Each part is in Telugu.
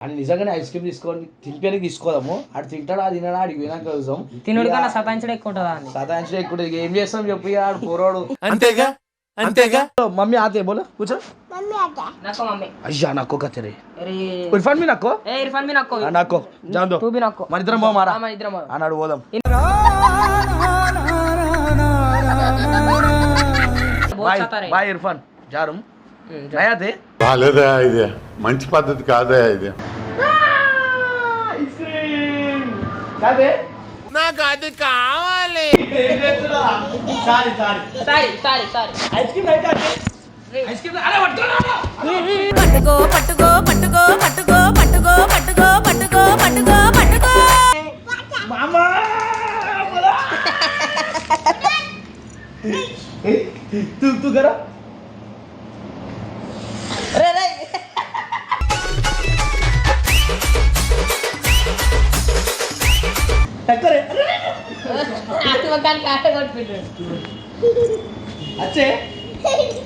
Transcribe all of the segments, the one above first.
అని నిజంగానే ఐస్ క్రీమ్ తీసుకొని తినిపోయానికి తీసుకోదాము. ఆడు తింటాడు అది తినడా ఆడికి పోయినాక చూసాం తినడు కన్నా సతాయించడం ఎక్కువ ఉంటుందా సతాయించడం ఎక్కువ ఏం చేస్తాం చెప్పి ఆడు పోరాడు. అంతేగా? అంతేగా? మమ్మీ ఆతే బోలో కూర్చో. అయ్యా నాకు కతరే ఇర్ఫాన్ మీ నక్కో? ఇర్ఫాన్ మీ నక్కో. నక్కో. జాందో తూ బి నక్కో. మన ఇద్దరం పోమారా మన ఇద్దరం పోదాం. అన్నాడు పోదాం. బాయ్ ఇర్ఫాన్. జారం. हम्म, నయాతే బాలేదా ఇది మంచి పద్ధతి కాదా ఇది ఐస్ క్రీమ్ కాదే నాకు అది కావాలి sorry sorry sorry sorry sorry ice cream అయితే ఐస్ క్రీమ్ అరే పట్టుకోరా పట్టుకో పట్టుకో పట్టుకో పట్టుకో పట్టుకో పట్టుకో పట్టుకో పట్టుకో పట్టుకో మామా तू तू करो ముఖానికి ఆట కొట్టుకుంటాడు. అచ్చే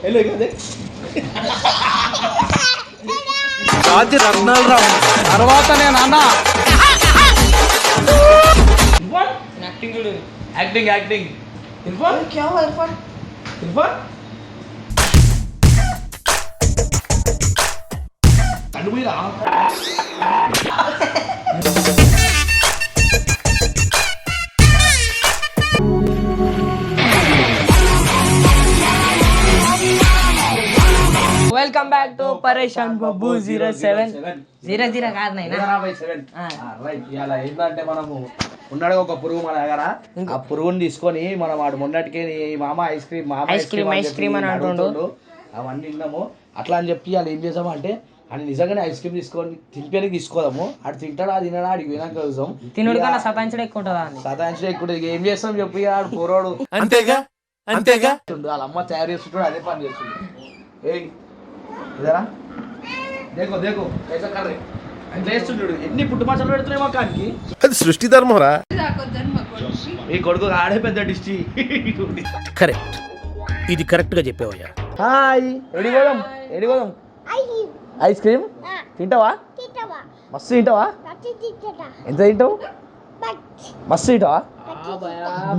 హలో కదా తర్వాత నేను అన్న యాక్టింగ్ యాక్టింగ్ ఇర్ఫాన్ క్యా ఇర్ఫాన్ ఇర్ఫాన్ కళ్ళు పోయి welcome back to Pareshan Babu zero seven zero zero కాదు నైనా ఆ. రైట్. ఇలా ఏంటంటే మనము ఉన్నాడు ఒక పురుగు మన దగ్గర. ఆ పురుగుని తీసుకొని మనం వాడు మొన్నటికి మామ ఐస్ క్రీమ్ మామ ఐస్ క్రీమ్, ఐస్ క్రీమ్ అని అంటుండు. అవన్నీ విన్నాము. అట్లా అని చెప్పి వాళ్ళు ఏం చేసాము అంటే అని నిజంగానే ఐస్ క్రీమ్ తీసుకొని తినిపోయి తీసుకోదాము. అటు తింటాడా తినడా అడిగి పోయినాక చూసాం తినుడు కన్నా సతాయించడం ఎక్కువ ఉంటుందా అని. సతాయించడం ఎక్కువ ఏం చేస్తాం చెప్పి ఆడు పోరాడు. అంతేగా? అంతేగా? వాళ్ళ అమ్మ తయారు చేస్తుంటాడు అదే పని చేస్తుంది. ఏయ్ ఇదరా? దేకో దేకో. కైసా కర్రే. ఎన్ని పుట్టుమచ్చలు పెడుతున్నాయి మా కానికి అది సృష్టి ధర్మరా? ఈ కొడుకు ఆడే పెద్ద డిస్టి కరెక్ట్. ఇది కరెక్ట్గా చెప్పావయ్యా. హాయ్. ఎడి పోదాం ఎడి పోదాం ఐస్ క్రీమ్? తింటావా? మస్తు తింటావా? ఎంత తింటావు? మస్తు తింటావా?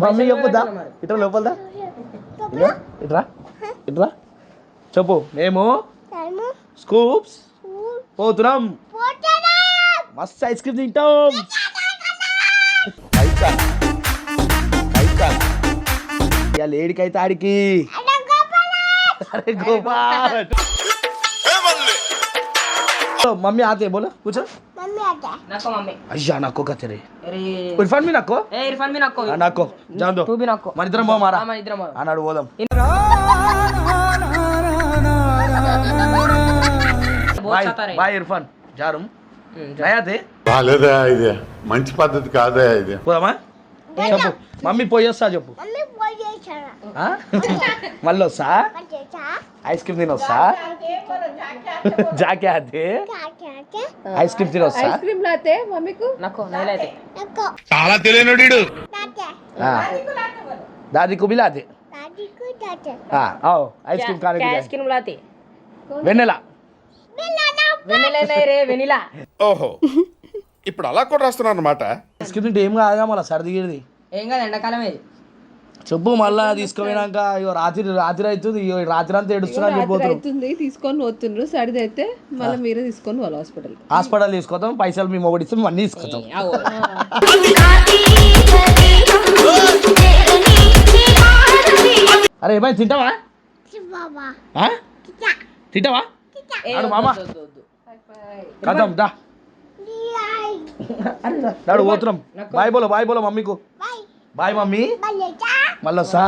మమ్మీ చెప్పొద్దా ఇట్రా లోపలదా ఇట్రా ఇట్రా చెప్పు. మేము స్కూప్స్. పోతున్నాం. మస్తు ఐస్ క్రీమ్ తింటాం. ఇక లేడికైతే ఆడికి. మమ్మీ? आते बोलो కూర్చో. मम्मी आते नको मम्मी अय्या नको का तेरे अरे इरफान भी మన ఇద్దరం పోమారా మన ఇద్దరం అన్నాడు పోదాం. బాయ్ ఇర్ఫాన్. జారుం. నయాదే బాలేదా ఇది. మంచి పద్ధతి కాదే ఇది. చెప్పు. మమ్మీ పోయొస్తా చెప్పు. మళ్ళీ వస్తా? ఐస్ క్రీమ్ తినొస్తా జాకే అదే? ఐస్ క్రీమ్ తినొస్తా ఐస్ చాలా తెలియనుడు దాది కుబి దాది కు దాతే ఆ ఐస్ క్రీమ్ కాని ఐస్ క్రీమ్ లాతే. వెన్నెలా. వెనిలా రే వెనిలా. ఓహో. ఇప్పుడు అలా కూడా రాస్తున్నారు అనమాట ఏం కాదుగా మళ్ళీ సర్ది గిరిది. ఏం కాదు ఎండాకాలం ఇది. చెప్పు మళ్ళా తీసుకుపోయినాక ఇగో రాత్రి రాత్రి అవుతుంది ఇగో రాత్రి అంతా ఏడుస్తున్నా అవుతుంది తీసుకొని పోతుండ్రు సరిది అయితే మళ్ళీ మీరే తీసుకొని పోవాలి హాస్పిటల్ హాస్పిటల్ తీసుకొస్తాం పైసలు మేము ఒకటి ఇస్తాం అన్నీ తీసుకొస్తాం. అరే ఏమైనా తింటావా? ఆ? తింటావా? కదం దా. అరే రా, నాడు పోతున్నాం. బాయ్ బోలో బాయ్ బోలో మమ్మీకు బాయ్ మమ్మీ. మళ్ళీ వస్తా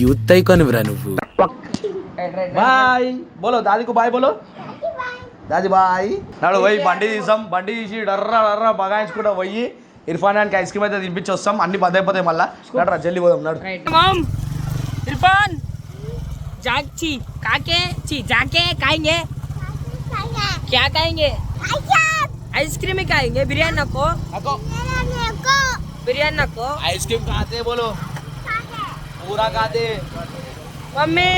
యూత్ ఐకానివిరా నువ్వు? బాయ్ బోలో దాదికు బాయ్ బోలో. దాది బాయ్. నాడు పోయి బండి తీసాం. బండి తీసి డర్రా డర్రా బగాయించుకుంటా పోయి ఇర్ఫాన్ ఖాన్కి ఐస్ క్రీమ్ అయితే తినిపించి వస్తాం. అన్ని బంద్ అయిపోతాయి మళ్ళీ. నడు జల్లి పోదాం నాడు. मम काके ची जाके खाएँगे। क्या खाएँगे? आइसक्रीम ही खाएँगे बिरयानी को बिरयानी को आइसक्रीम खाते बोलो। पूरा खाते मम्मी।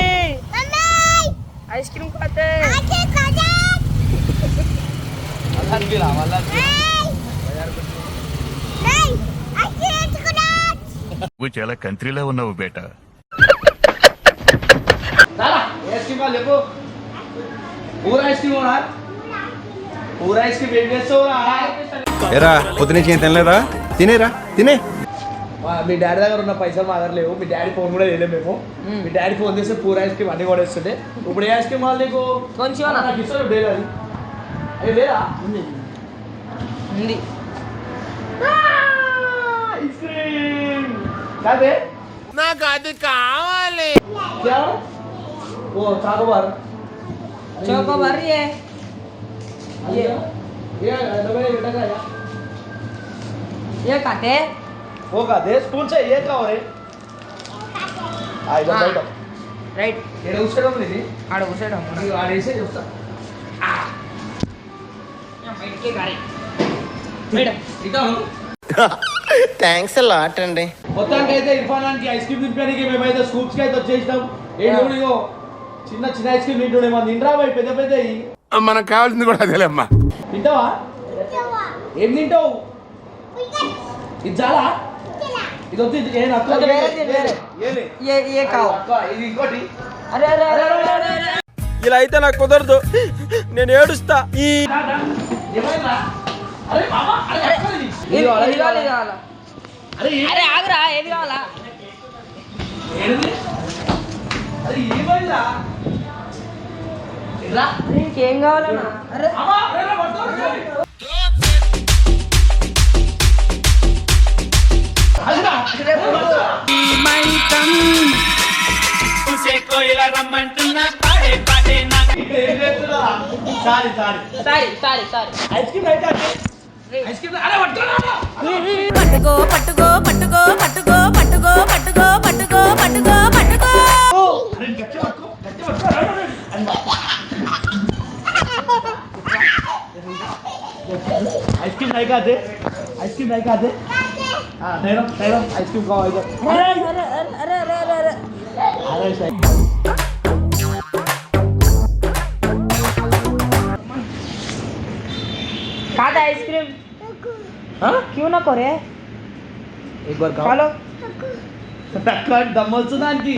आइसक्रीम खाते कंट्री लेटा ఏ ఐస్ క్రీమ్ కావాలి చెప్పు పూర ఐస్ క్రీమ్ ఓనా పూర ఐస్ క్రీమ్ ఏం చేస్తావురా ఎరా పొద్దునుంచి ఏం తినలేదా తినేరా తినే మా- డాడీ దగ్గర ఉన్న పైసలు మా దగ్గర లేవు మీ డాడీ ఫోన్ కూడా చేయలేము మేము మీ డాడీ ఫోన్ చేస్తే పూర ఐస్ క్రీమ్ అన్ని కూడా ఇస్తుండే ఇప్పుడు ఏ ఐస్ క్రీమ్ కావాలి నీకు కొంచెం నాకు ఇస్తాడు డైలీ అది లేదా ఉంది ఐస్ క్రీమ్ కాదే నాకు అది కావాలి वो चाकोबार चाकोबार ये ये ये डबल ये लटक रहा है ये काटे वो काटे स्पून से ये का हो है आई जा बैठो राइट ये उससे कम नहीं आड़ उससे कम नहीं आड़ ऐसे उसका आ या बैठ के गाड़ी बैठ इधर థ్యాంక్స్ లాట్ అండి మొత్తానికి అయితే ఇర్ఫాన్ కి ఐస్ క్రీమ్ తిప్పానికి మేమైతే స్కూప్స్ కి అయితే వచ్చేసినాం ఏడు చిన్న చిన్న ఐస్ క్రీమ్ తింటుండే మన తింటరా పోయి పెద్ద పెద్ద మనకు కావాల్సింది కూడా అదేలేమ్మా. తింటావా? ఏం తింటావు? ఇది చాలా? ఇది వచ్చి ఇంకోటి. అరే అరే అరే ఇలా అయితే నాకు కుదరదు. నేను ఏడుస్తా. ఈ అరే ఆగురా ఏది కావాలా? కావాలన్నా? రా, పట్టుకో. అదిరా. ఏం చేస్తున్నా? Sorry sorry. Sorry sorry sorry. Ice cream అయితే ఐస్ క్రీమ్ అరే పట్టుకోరా పట్టుకో పట్టుకో పట్టుకో పట్టుకో పట్టుకో పట్టుకో పట్టుకో పట్టుకో పట్టుకో. अरे गच्चे रखो गच्चे रखो अरे अंदर आइसक्रीम हाँ, दे आइसक्रीम लाएगा दे हाँ। ठहरो आइसक्रीम खाओ इधर। अरे अरे अरे अरे अरे अरे अरे। सही खा आइसक्रीम? हाँ? क्यों ना करे? एक बार खा लो टक्कर दमल सुना की।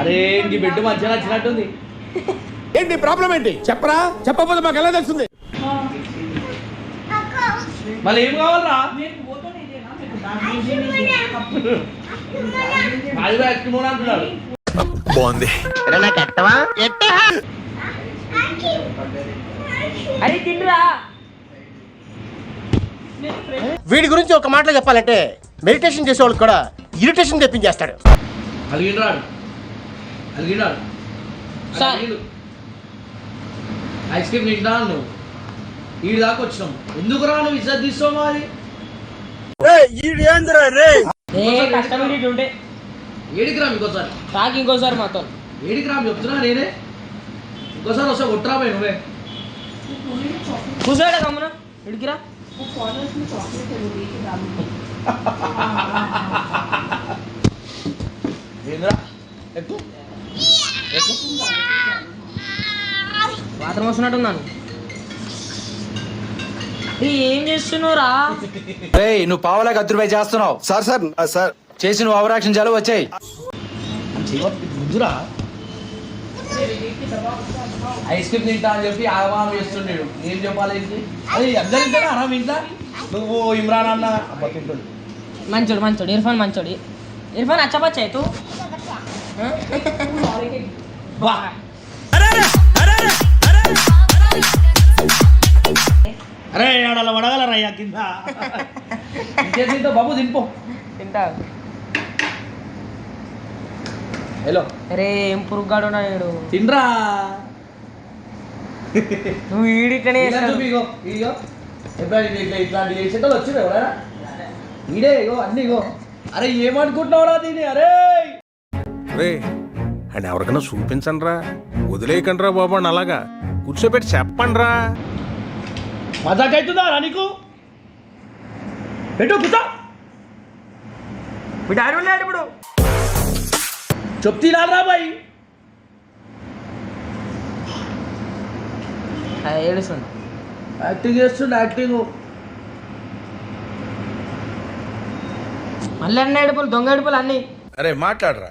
అరే బిడ్డ మంచిగా నచ్చినట్టుంది. ఏంటి ప్రాబ్లం ఏంటి? చెప్పరా? చెప్పకపోతే మాకు ఎలా తెలుస్తుంది? మళ్ళీ ఏం కావాలరా? అది ఐస్ క్రీమ్ అంటున్నాడు. బాగుంది. అరే తిండ్రా వీడి గురించి ఒక మాటలో చెప్పాలంటే మెడిటేషన్ చేసేవాళ్ళు కూడా ఇరిటేషన్ తెప్పించేస్తాడు. అలిగినాడు అలిగినాడు. ఐస్ క్రీమ్ తింటా నువ్వు ఈడి దాకా వచ్చినాం. ఎందుకు రా నువ్వు ఇజ్జత్ తీస్తావు మరి? ఏడికి రా. ఇంకోసారి? తాకి ఇంకోసారి మాతో. ఏడికి రా చెప్తున్నా నేనే. ఇంకోసారి వస్తా కొట్టురా పోయి నువ్వే. కూర్చోడా గమ్మున ఇడికిరా ఏంద్రా? ఎక్కు ఎక్కు బాత్రూమ్ వస్తున్నట్టున్నాను ఏ, ఏం చేస్తున్నావురా? రేయ్ నువ్వు పావలాకి అర్ధ రూపాయి చేస్తున్నావు. సార్ సార్ సార్ చేసి నువ్వు అవరాక్షన్ చాలు వచ్చాయి. ముందురా ఐస్ క్రీమ్ తింటా అని చెప్పి ఆగమానం చేస్తుండేడు ఏం చెప్పాలి ఏంటి? అది అందరు తింటారా మీ ఇంట్లో? నువ్వు ఇమ్రాన్ అన్న. అబ్బా తింటుండు. మంచోడు మంచోడు. ఇర్ఫాన్ మంచోడు. ఇర్ఫాన్ అచ్చపచ్చా తూ. అరే ఆడల వడగలరా అయ్యా కింద. తింటావు బాబు తినిపో తింటా హలో. అరే ఏం పురుగ్గాడు తినరా. నువ్వు చూపి ఇగో ఇగో ఎప్పుడైనా ఇట్లా- ఇట్లా ఇట్లాంటి చేసేటోళ్ళు వచ్చింది ఎవరైనా? ఈడే ఇగో అన్ని ఇగో. అరే ఏమనుకుంటున్నావురా దీన్ని? అరే అండ్ ఎవరికైనా చూపించండి రా వదిలేయకండి రా బాబు అని అలాగా. కూర్చోబెట్టి చెప్పండి రా మజాక్ అవుతుందా రా నీకు? పెట్టు కూర్చో. మీ డాడీ ఉన్నాడు ఇప్పుడు. చెప్తీ రా బాయ్. ఏడుస్తుంది. యాక్టింగ్ చేస్తుండే యాక్టింగ్. మళ్ళీ అన్న ఏడుపులు దొంగ ఏడుపులు అన్నీ. అరే మాట్లాడరా.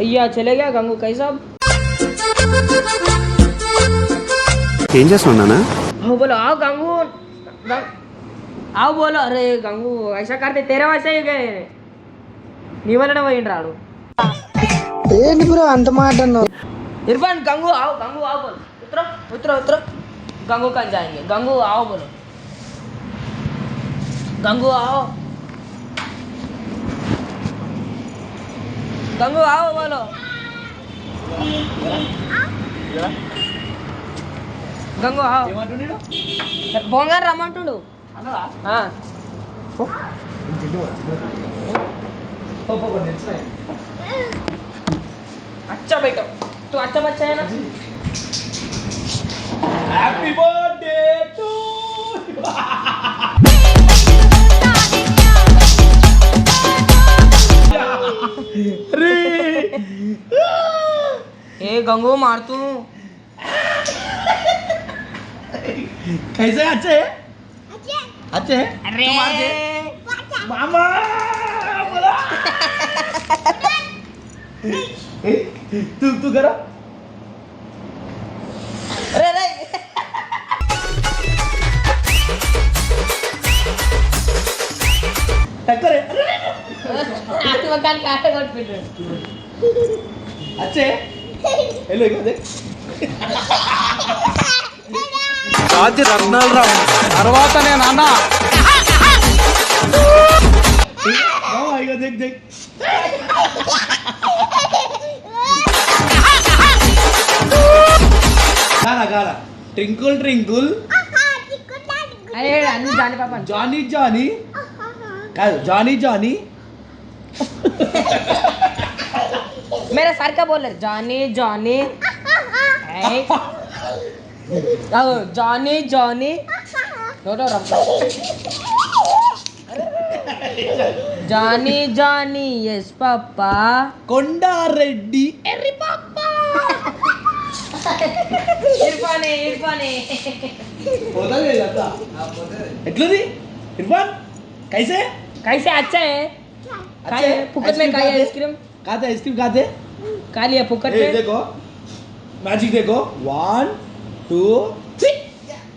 भैया चले गया गंगू कैसा ఏం చేస్తున్నానా आओ बोलो आओ गंगू गं- आओ बोलो अरे गंगू ऐसा करते तेरे वैसे ही गए నీ వల్లనే పోయిండు రాడు ఏంటి బ్రో అంత మాట इरफान गंगू आओ गंगू आओ बोलो उतरो उतरो उतरो गंगू कहाँ जाएंगे गंगू आओ बोलो गंगू आओ ગંગુ આવો બોલો గంగు బొంగారు రమ్మంటుడు అచ్చా బయట అచ్చ బచ్చాయన హ్యాపీ బర్త్డే టు गंगो मार तू। कैसे? अच्छे अच्छे अरे। मामा बोला। तू तू करो। अरे टक्कर है। अरे अच्छे వెళ్ళు కదా రాజు రత్నాలరావు. తర్వాత నేను అన్న ట్రింకుల్ ట్రింకుల్ జానీ జానీ. కాదు జానీ జానీ. मेरे सर का बोल रहे जॉनी जॉनी ऐ। आओ, जॉनी जॉनी छोड़ो रखो Johnny Johnny yes papa Kondareddy Irfan है इरफान है పోతలే కదా ఎట్లుంది ఇర్ఫాన్ కైసే कैसे अच्छा है खाए फुकट में खाए आइसक्रीम खाते आइसक्रीम खाते खा लिया फुकट ए, देखो। मैजिक देखो। वन टू थ्री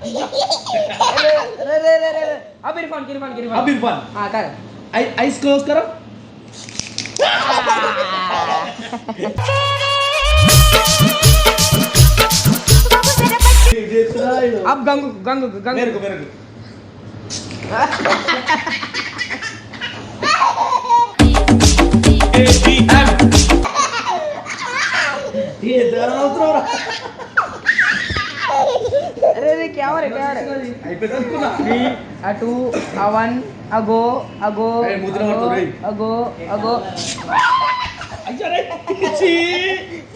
अरे अरे अरे अरे अब इरफान इरफान इरफान। अब इरफान। हाँ कर। आई आइस क्लोज करो। अब गंगू गंगू मेरे को मेरे को। ये दाना उतरो अरे अरे क्या हो रहा है क्या हो रहा है? पे दस को ना three uh two uh one uh go uh go अरे मुद्रा मत रे अ गो अ गो अच्छा रे ची।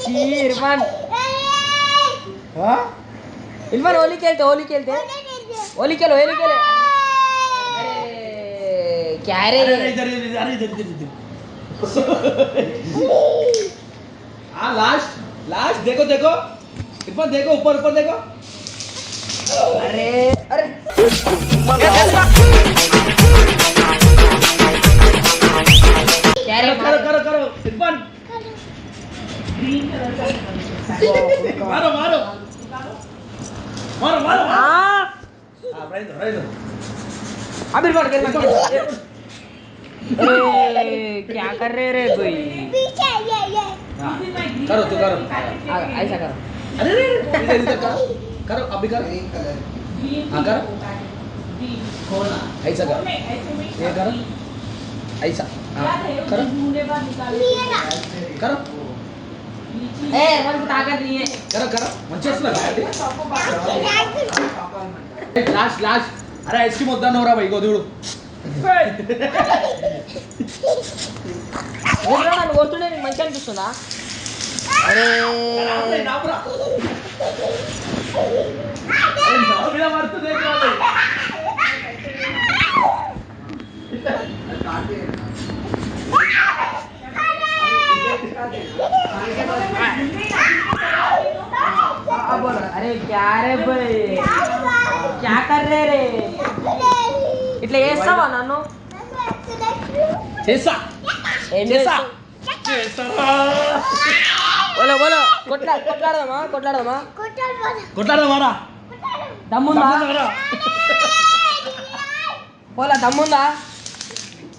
ची इरफान। हाँ? इरफान होली खेलते होली खेलते। होली खेलो होली खेलो। क्या रे? अरे इधर इधर इधर इधर इधर हाँ लास्ट लास्ट देखो देखो। इतना देखो ऊपर ऊपर देखो। अरे अरे। करो करो करो करो। इरफान। मारो मारो। मारो मारो क्या कर रहे रे तू? पीछे ये ये। करो तू करो ऐसा करो अरे रे इधर इधर करो करो अभी करो हाँ करो ऐसा करो ये करो ऐसा हाँ करो करो ए मन ताकत नहीं है करो करो మంచిగా వస్తున్నా లాస్ట్ లాస్ట్ అరే ఐస్ క్రీమ్ వద్దన్నవరా బై ఇగో अरे क्या रे भाई क्या कर रहे रे ఇట్లా చేస్తావా నన్ను చేస్తా ఏం చేస్తా? బోలో బోలో కొట్లా కొట్లాడదామా కొట్లాడదామా కొట్లాడదామారా దమ్ముందా బోలా దమ్ముందా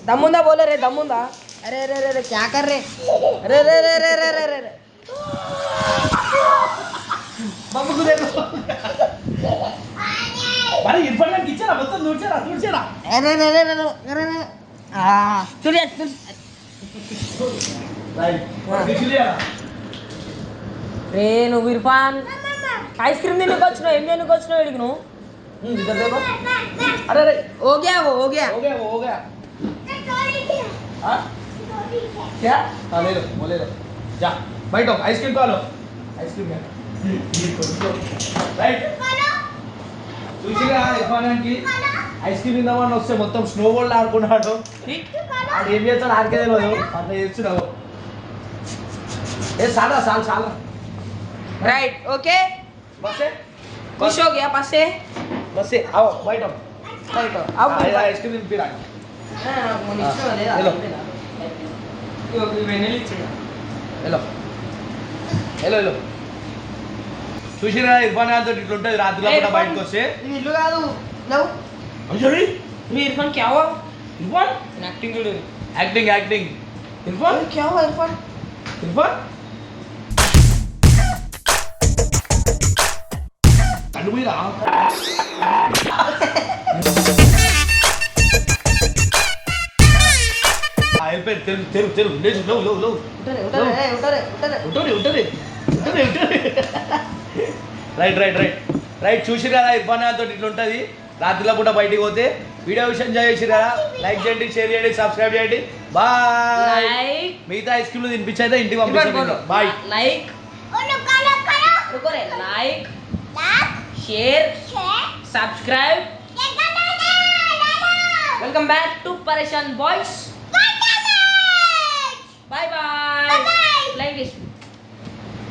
దమ్ముందా బోలే రే దమ్ముందా అరే రే రే రే క్యా కర్ రే రే రే రే రే రే రే రే రే బొమ్మకు మరి ఇన్ఫర్మేషన్ ఇచ్చారా మొత్తం చూచారా చూచారా అరే రే రే రే రే రే రే ఆ తుడి తుడి రే నువ్వు ఇర్ఫాన్ ఐస్ క్రీమ్ తినకు వచ్చినావు ఏం తినకు వచ్చినావు ఇడికి నువ్వు అరే అరే हो गया वो हो गया हो गया वो हो गया हाँ? क्या हाँ ले लो वो ले लो जा बैठो आइसक्रीम खा लो आइसक्रीम है చూసిరా యజమానానికి ఐస్ క్రీమ్ తిందామని వస్తే మొత్తం స్నో బోర్డ్ ఆడుకున్నాడు ఆడు ఏం చేస్తాడు ఆడికే తెలియదు అట్లా చేస్తున్నావు ఏ చాలా చాలా చాలా राइट ओके बस से खुश हो गया बस से बस से आओ बैठो बैठो आओ आइसक्रीम पी रहा हेलो हेलो हेलो हेलो చూసినా ఇర్ఫాన్ ఖాన్ తోటి ఇట్లుంటది రాత్రిలో కూడా బయటకు వస్తే ఇది ఇల్లు కాదు చూడు నువ్వు ఇర్ఫాన్ క్యావా ఇర్ఫాన్ యాక్టింగ్ చూడు యాక్టింగ్ యాక్టింగ్ ఇర్ఫాన్ క్యావా ఇర్ఫాన్ ఇర్ఫాన్ అడు పోయిరా అయిపోయింది తెరు తెరు తెరు లేచి లోవు లోవు లోవు ఉంటారే ఉంటారే ఉంటారే ఉంటారే ఉంటారే ఉంటారే ఉంటారే ఉంటారే రైట్ రైట్ రైట్ రైట్ చూసిరు కదా పన్నుతో ఇట్లా ఉంటుంది. రాత్రిలో పూట బయటికి పోతే వీడియో విషయం చేసిరు కదా లైక్ చేయండి షేర్ చేయండి సబ్స్క్రైబ్ చేయండి. బాయ్ మిగతా ఐస్ క్రీమ్ తినిపించైతే ఇంటికి పంపించండి bye like like share subscribe welcome back to Pareshan boys bye bye like చేసి